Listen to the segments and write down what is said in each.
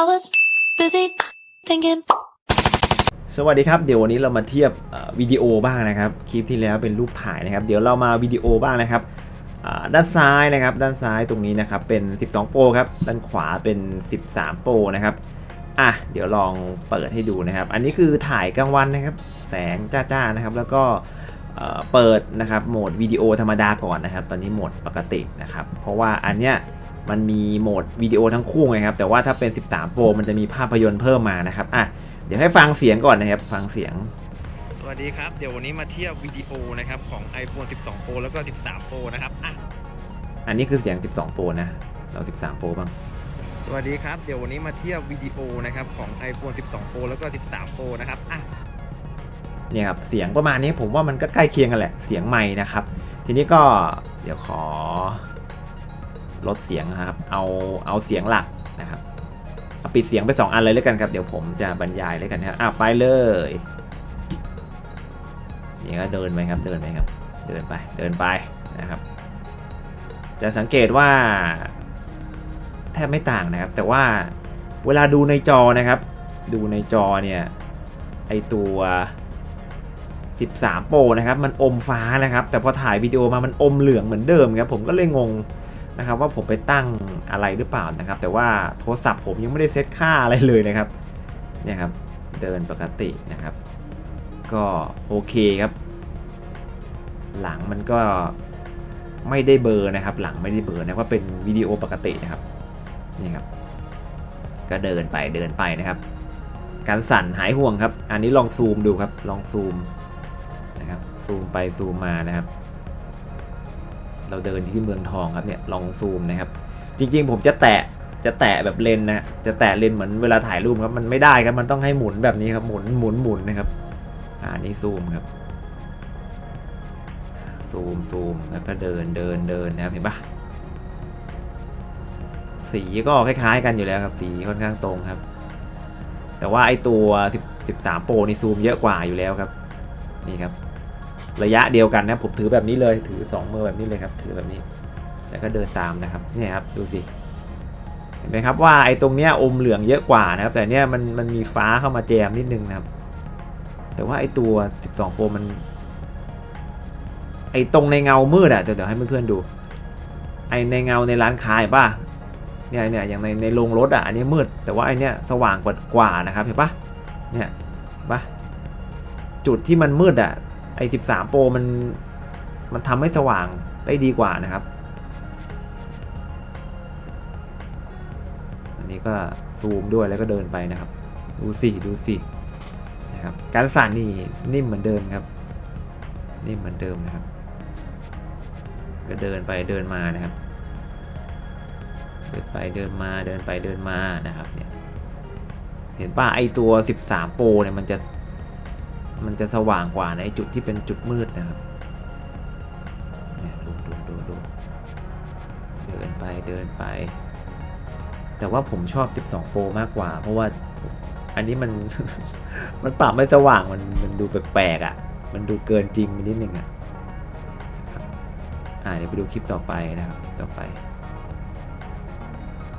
I was busy thinking. สวัสดีครับ เดี๋ยววันนี้เรามาเทียบวิดีโอบ้างนะครับ คลิปที่แล้วเป็นรูปถ่ายนะครับ เดี๋ยวเรามาวิดีโอบ้างนะครับด้านซ้ายนะครับ ด้านซ้ายตรงนี้นะครับเป็น 12 โปรครับ ด้านขวาเป็น 13 โปรนะครับ อะ เดี๋ยวลองเปิดให้ดูนะครับ อันนี้คือถ่ายกลางวันนะครับ แสงจ้าๆนะครับ แล้วก็เปิดนะครับโหมดวิดีโอธรรมดาก่อนนะครับ ตอนนี้โหมดปกตินะครับ เพราะว่าอันเนี้ย มันมีโหมดวิดีโอทั้งคู่ไงครับ แต่ว่าถ้าเป็น 13โปรมันจะมีภาพยนตร์เพิ่มมานะครับ อะ เดี๋ยวให้ฟังเสียงก่อนนะครับ ฟังเสียง สวัสดีครับ เดี๋ยววันนี้มาเทียบวิดีโอนะครับ ของ iPhone 12 Pro แล้วก็ 13 Pro นะครับ อะ อันนี้คือเสียง 12โปรนะ เรา 13โปรบ้าง สวัสดีครับ เดี๋ยววันนี้มาเทียบวิดีโอนะครับของ iPhone 12 Pro แล้วก็ 13 Pro นะครับ อะเนี่ยครับ เสียงประมาณนี้ผมว่ามันก็ใกล้เคียงกันแหละ เสียงใหม่นะครับ ทีนี้ก็เดี๋ยวขอ ลดเสียงนะครับ เอาเอาเสียงหลักนะครับเอาปิดเสียงไป 2 อันเลยแล้วกันครับ เดี๋ยวผมจะบรรยายเลยกันครับอะไปเลยนี่ก็เดินไปครับเดินไปครับ เดินไปเดินไปนะครับ จะสังเกตว่า แทบไม่ต่างนะครับ แต่ว่าเวลาดูในจอนะครับ ดูในจอเนี่ยไอตัว 13 โปรนะครับ มันอมฟ้านะครับ แต่พอถ่ายวิดีโอมามันอมเหลืองเหมือนเดิมครับ ผมก็เลยงง นะครับว่าผมไปตั้งอะไรหรือเปล่านะครับ แต่ว่าโทรศัพท์ผมยังไม่ได้เซตค่าอะไรเลยนะครับเนี่ยครับเดินปกตินะครับ ก็โอเคครับ หลังมันก็ไม่ได้เบอร์นะครับ หลังไม่ได้เบอร์นะว่าเป็นวิดีโอปกตินะครับนี่ครับ ก็เดินไปเดินไปนะครับ การสั่นหายห่วงครับ อันนี้ลองซูมดูครับ ลองซูมนะครับซูมไปซูมมานะครับ เราเดินที่เมืองทองครับเนี่ยลองซูมนะครับ จริงๆ ผมจะแตะจะแตะแบบเลนนะจะแตะเลนเหมือนเวลาถ่ายรูปครับมันไม่ได้ครับมันต้องให้หมุนแบบนี้ครับหมุนหมุนหมุนนะครับอ่านี่ซูมครับซูมซูมแล้วก็เดินเดินเดินนะครับเห็นปะสีก็คล้ายๆ กันอยู่แล้วครับสีค่อนข้างตรงครับ แต่ว่าไอตัว 10 13โปรนี่ซูมเยอะกว่าอยู่แล้วครับ นี่ครับ ระยะเดียวกันนะผมถือแบบนี้เลยถือ 2 มือแบบนี้เลยครับ ถือแบบนี้ แล้วก็เดินตามนะครับเนี่ยครับดูสิเห็นไหมครับว่าไอ้ตรงเนี้ยอมเหลืองเยอะกว่านะครับ แต่เนี้ยมันมันมีฟ้าเข้ามาแจมนิดนึงนะครับ แต่ว่าไอ้ตัว 12 โปรมัน ไอ้ตรงในเงามืดอะเดี๋ยวเดี๋ยวให้เพื่อนๆดู ไอ้ในเงาในร้านค้าเห็นป่ะเนี่ยเนี่ยอย่างในในโรงรถอะอันนี้มืด แต่ว่าไอเนี้ยสว่างกว่ากว่านะครับเห็นปะเนี่ยเห็นปะจุดที่มันมืดอะ ไอ้13โปรมันมันทำให้สว่างได้ดีกว่านะครับ อันนี้ก็ซูมด้วยแล้วก็เดินไปนะครับ ดูสิดูสินะครับการสั่นนี่นิ่มเหมือนเดิมครับ นิ่มเหมือนเดิมนะครับ ก็เดินไปเดินมานะครับ เดินไปเดินมาเดินไปเดินมานะครับเนี่ยเห็นป่ะไอตัว 13โปรเนี่ยมันจะ มันจะสว่างกว่าในจุดที่เป็นจุดมืดนะครับเนี่ยดูดูดูดูเดินไปเดินไป แต่ว่าผมชอบ 12 โปรมากกว่า เพราะว่าอันนี้มัน มันปรับไม่สว่างมันมันดูแปลกๆอะ มันดูเกินจริงไปนิดนึงอะนะอ่าเดี๋ยวไปดูคลิปต่อไปนะครับคลิปต่อไป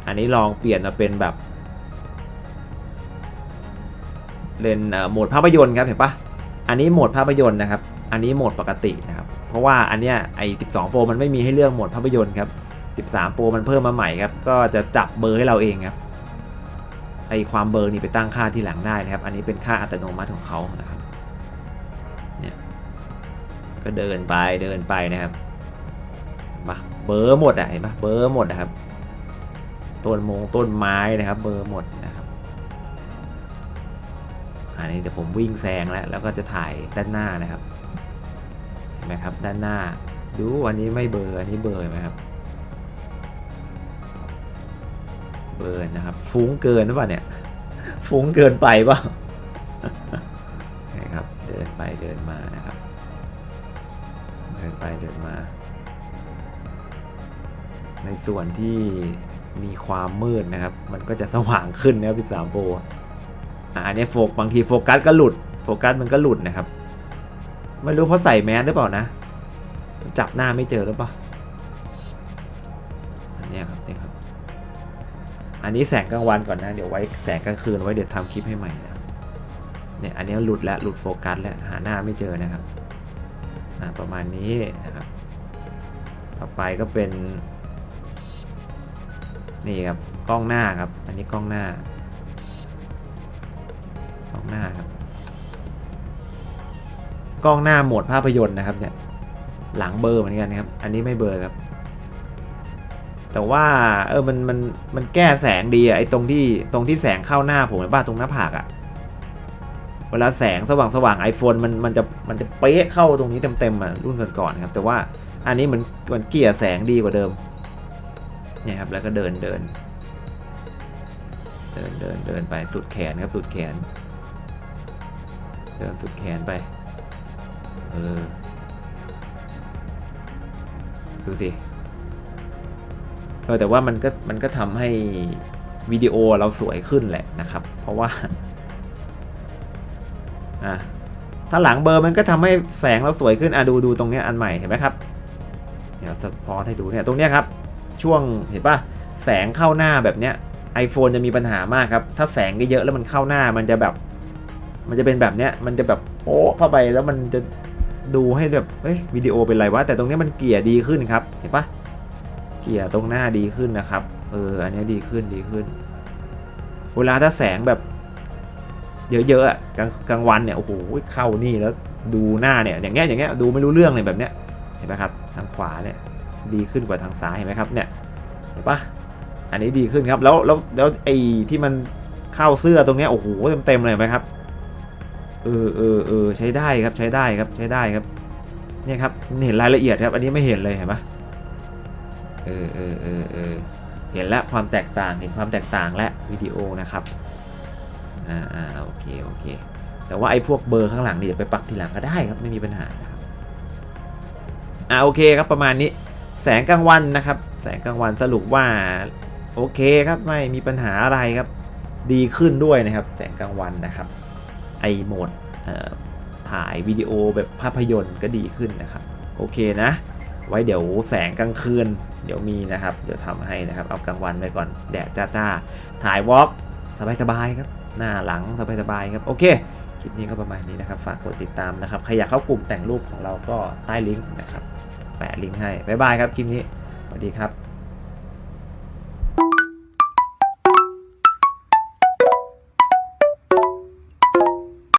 อันนี้ลองเปลี่ยนมาเป็นแบบเลนส์เอ่อโหมดภาพยนตร์ครับเห็นปะ อันนี้โหมดภาพยนตร์นะครับ อันนี้โหมดปกตินะครับ เพราะว่าอันเนี้ยไอ้12 Pro มันไม่มีให้เลือกโหมดภาพยนตร์ครับ13 Pro มันเพิ่มมาใหม่ครับ ก็จะจับเบอร์ให้เราเองครับ ไอ้ความเบอร์นี่ไปตั้งค่าที่หลังได้นะครับ อันนี้เป็นค่าอัตโนมัติของเขานะครับ เนี่ย ก็เดินไปเดินไปนะครับมาเบอร์หมดอะเห็นปะเบอร์หมดนะครับ ต้นมงต้นไม้นะครับ เบอร์หมดนะ อันนี้เดี๋ยวผมวิ่งแซงแล้วแล้วก็จะถ่ายด้านหน้านะครับเห็นไหมครับด้านหน้า ดูอันนี้ไม่เบอร์อันนี้เบอร์เห็นไหมครับเบอร์นะครับฟุ้งเกินหรือเปล่าเนี่ยฟุ้งเกินไปเปล่านะครับเดินไปเดินมานะครับ เดินไปเดินมา ในส่วนที่มีความมืดนะครับ มันก็จะสว่างขึ้นนะครับ 13โปร อันนี้โฟกบางทีโฟกัสก็หลุด โฟกัสมันก็หลุดนะครับ ไม่รู้เพราะใส่แมสหรือเปล่านะ จับหน้าไม่เจอหรือเปล่าอันนี้ครับนี่ครับ อันนี้แสงกลางวันก่อนนะ เดี๋ยวไว้แสงกลางคืนไว้เดี๋ยวทำคลิปให้ใหม่นะเนี่ยอันนี้หลุดแล้วหลุดโฟกัสแล้วหาหน้าไม่เจอนะครับอ่าประมาณนี้นะครับ ต่อไปก็เป็น นี่ครับกล้องหน้าครับ อันนี้กล้องหน้า องหน้าครับ กล้องหน้าโหมดภาพยนตร์นะครับ เนี่ย หลังเบอร์เหมือนกันครับ อันนี้ไม่เบอร์ครับ แต่ว่าเออมันมันมันแก้แสงดีอะไอตรงที่ตรงที่แสงเข้าหน้าผมเห็นป่ะตรงหน้าผากอะเวลาแสงสว่างสว่างไอโฟนมันมันจะมันจะเป๊ะเข้าตรงนี้เต็มๆอะรุ่นก่อนๆครับ แต่ว่าอันนี้มันมันเกลี่ยแสงดีกว่าเดิมเนี่ยครับแล้วก็เดินเดินเดินเดินเดินไปสุดแขนครับสุดแขน เดินสุดแขนไป เออ ดูสิ เออแต่ว่ามันก็มันก็ทำให้วิดีโอเราสวยขึ้นแหละนะครับ เพราะว่า อะถ้าหลังเบอร์มันก็ทำให้แสงเราสวยขึ้นอะดูดูตรงนี้อันใหม่เห็นไหมครับ เดี๋ยวสปอร์ตให้ดูเนี่ยตรงนี้ครับ ช่วงเห็นปะแสงเข้าหน้าแบบเนี้ย iPhone จะมีปัญหามากครับ ถ้าแสงเยอะแล้วมันเข้าหน้ามันจะแบบ มันจะเป็นแบบเนี้ย มันจะแบบโป๊ะเข้าไปแล้วมันจะดูให้แบบเอ้ยวิดีโอเป็นไรวะ แต่ตรงเนี้ยมันเกลี่ยดีขึ้นครับ เห็นปะเกลี่ยตรงหน้าดีขึ้นนะครับ เออ อันนี้ดีขึ้นดีขึ้น เวลาถ้าแสงแบบ เยอะๆกลางกลางวันเนี่ย โอ้โห เข้านี่แล้วดูหน้าเนี่ย อย่างเงี้ย อย่างเงี้ย ดูไม่รู้เรื่องเลยแบบเนี้ย เห็นไหมครับ ทางขวาเนี่ย ดีขึ้นกว่าทางซ้าย เห็นไหมครับ เนี่ย เห็นปะอันนี้ดีขึ้นครับ แล้ว แล้ว แล้วไอ้ที่มันเข้าเสื้อตรงเนี้ย โอ้โห เต็มๆเลยเห็นไหมครับ เออเออเออใช้ได้ครับใช้ได้ครับใช้ได้ครับเนี่ยครับเห็นรายละเอียดครับอันนี้ไม่เห็นเลยเห็นปะเออเออเออเออเห็นแล้วความแตกต่างเห็นความแตกต่างและวิดีโอนะครับอ่าอ่าโอเคโอเคแต่ว่าไอ้พวกเบอร์ข้างหลังนี่เดี๋ยวไปปักทีหลังก็ได้ครับไม่มีปัญหานะครับอ่าโอเคครับประมาณนี้แสงกลางวันนะครับ แสงกลางวันสรุปว่าโอเคครับไม่มีปัญหาอะไรครับ ดีขึ้นด้วยนะครับ แสงกลางวันนะครับ ไอโหมดถ่ายวิดีโอแบบภาพยนตร์ก็ดีขึ้นนะครับ โอเคนะ ไว้เดี๋ยวแสงกลางคืน เดี๋ยวมีนะครับ เดี๋ยวทำให้นะครับ เอากลางวันไปก่อน แดดจ้าๆ ถ่ายวอล์กสบายๆครับ หน้าหลังสบายๆครับ โอเคคลิปนี้ก็ประมาณนี้นะครับ ฝากกดติดตามนะครับ ใครอยากเข้ากลุ่มแต่งรูปของเราก็ใต้ลิงก์นะครับ แปะลิงก์ให้ บ๊ายบายครับคลิปนี้ สวัสดีครับ